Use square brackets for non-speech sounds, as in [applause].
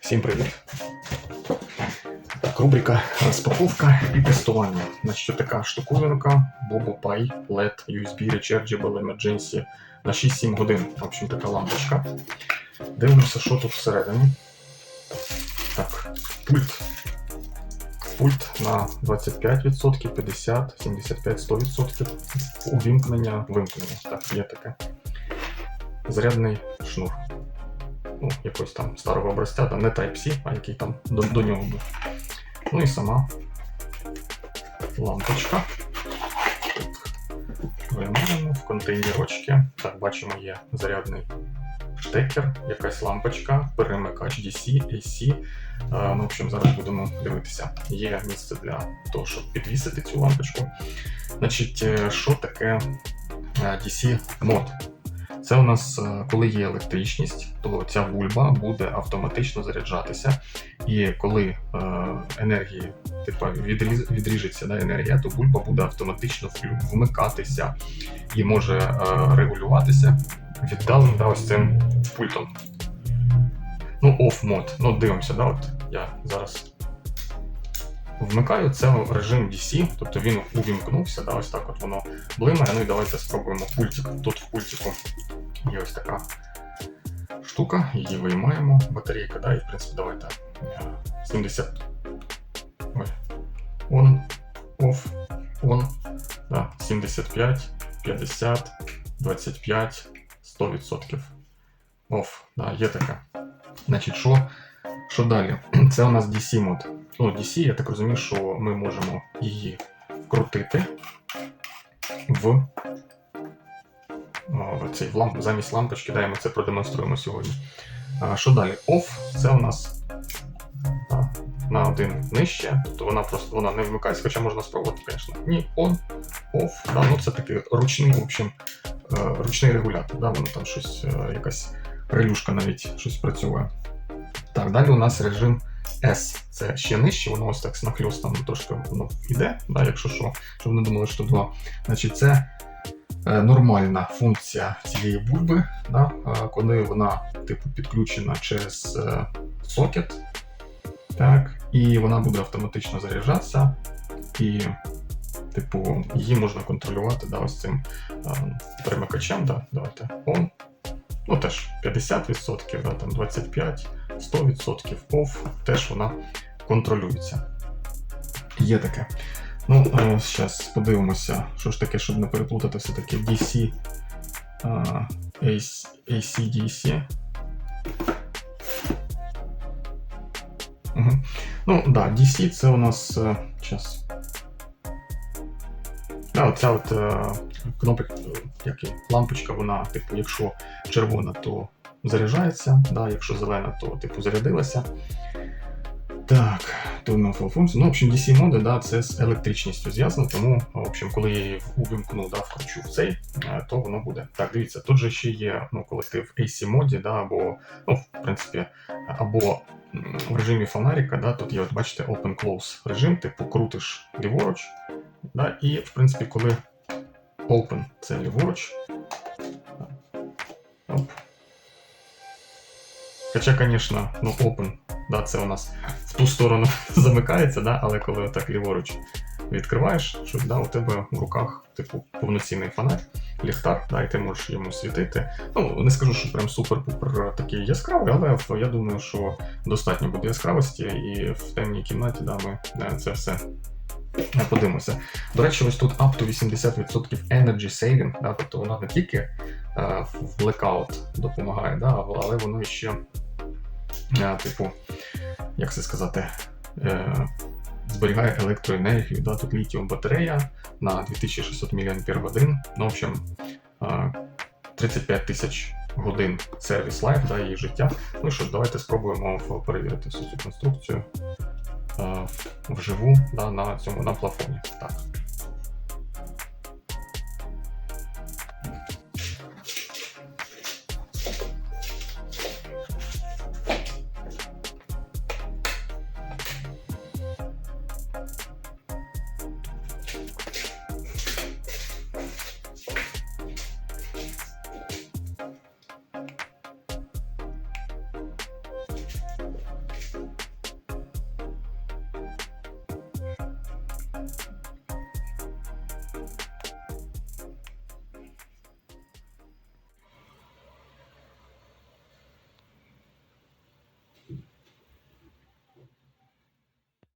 Всім привіт! Так, рубрика розпаковка і тестування. Значить, така штуковинка BoboPi LED USB Rechargeable Emergency на 6-7 годин. В общем, така лампочка. Дивимося, що тут всередині. Так, пульт. Пульт на 25%, 50, 75, 100%. Увімкнення, вимкнення. Так, є таке. Зарядний шнур ну, якогось там старого образця, там не Type-C, а який там до, до нього був. Ну і сама лампочка. Виймаємо в контейнерочки. Так, бачимо, є зарядний штекер, якась лампочка, перемикач DC, AC. Е, Ну, в общем, зараз будемо дивитися. Є місце для того, щоб підвісити цю лампочку. Значить, е, що таке е, DC мод? Це у нас, е, коли є електричність, то ця бульба буде автоматично заряджатися. І коли е, енергії, типу, відріжеться да, енергія, то бульба буде автоматично вмикатися і може е, регулюватися віддаленим да, ось цим пультом. Ну, off мод. Ну, дивимося, да, от я зараз вмикаю це в режим DC, тобто він увімкнувся, да, ось так от воно блимає. Ну і давайте спробуємо пультик. Тут в пультику є ось така штука, її виймаємо, батарейка, да, і в принципі давайте е, 70. Ой. On, off, on, да, 75, 50, 25, 100%. Off, да, є така. Значить, що, що далі? [clears throat] Це у нас DC мод. Ну, DC, я так розумію, що ми можемо її вкрутити в цей в ламп, замість лампочки, да, і ми це продемонструємо сьогодні. А, що далі? Off це у нас а, на один нижче, тобто вона просто вона не вмикається, хоча можна спробувати, звісно. Ні, on, off, да, ну це такий ручний, в общем, е, ручний регулятор, да, воно там щось, е, якась релюшка навіть щось працює. Так, далі у нас режим S. Це ще нижче, воно ось так з нахльостом трошки воно йде, да, якщо що, щоб не думали, що два. Значить, це е, нормальна функція цієї бульби, да, е, коли вона типу підключена через е, сокет, так, і вона буде автоматично заряджатися, і, типу, її можна контролювати да, ось цим е, перемикачем. Да, давайте on. Ну, теж 50%, да, там 25%, 100% off, теж вона контролюється. Є таке. Ну, зараз подивимося, що ж таке, щоб не переплутати все-таки DC, а, AC, Угу. Ну, да, DC це у нас. Зараз. Да, оця от е, кнопка, е, як і лампочка, вона, типу, якщо червона, то заряджається, да, якщо зелена, то типу зарядилася. Так, то на функцію. Ну, в общем, DC моди, да, це з електричністю зв'язано, тому, в общем, коли я її увімкну, да, вкручу в цей, е, то воно буде. Так, дивіться, тут же ще є ну, коли ти в AC моді, да, або, ну, в принципі, або в режимі фонарика, да, тут є, от бачите, open-close режим, типу крутиш ліворуч, да, і, в принципі, коли open це ліворуч. Оп. Хоча, звісно, ну, open, да, це у нас ту сторону [laughs] замикається, да, але коли отак ліворуч відкриваєш, що да, у тебе в руках типу повноцінний фонарь, ліхтар, да, і ти можеш йому світити. Ну, не скажу, що прям супер-пупер такий яскравий, але я думаю, що достатньо буде яскравості, і в темній кімнаті да, ми е, це все подивимося. До речі, ось тут up to 80% energy saving, да, тобто вона не тільки е, в blackout допомагає, да, але воно ще, е, типу, як це сказати, е, зберігає електроенергію. Да, тут літіум батарея на 2600 мАч. Ну, в общем, е, 35 тисяч годин сервіс лайф, да, її життя. Ну що ж, давайте спробуємо перевірити всю цю конструкцію е, вживу да, на цьому на плафоні. Так.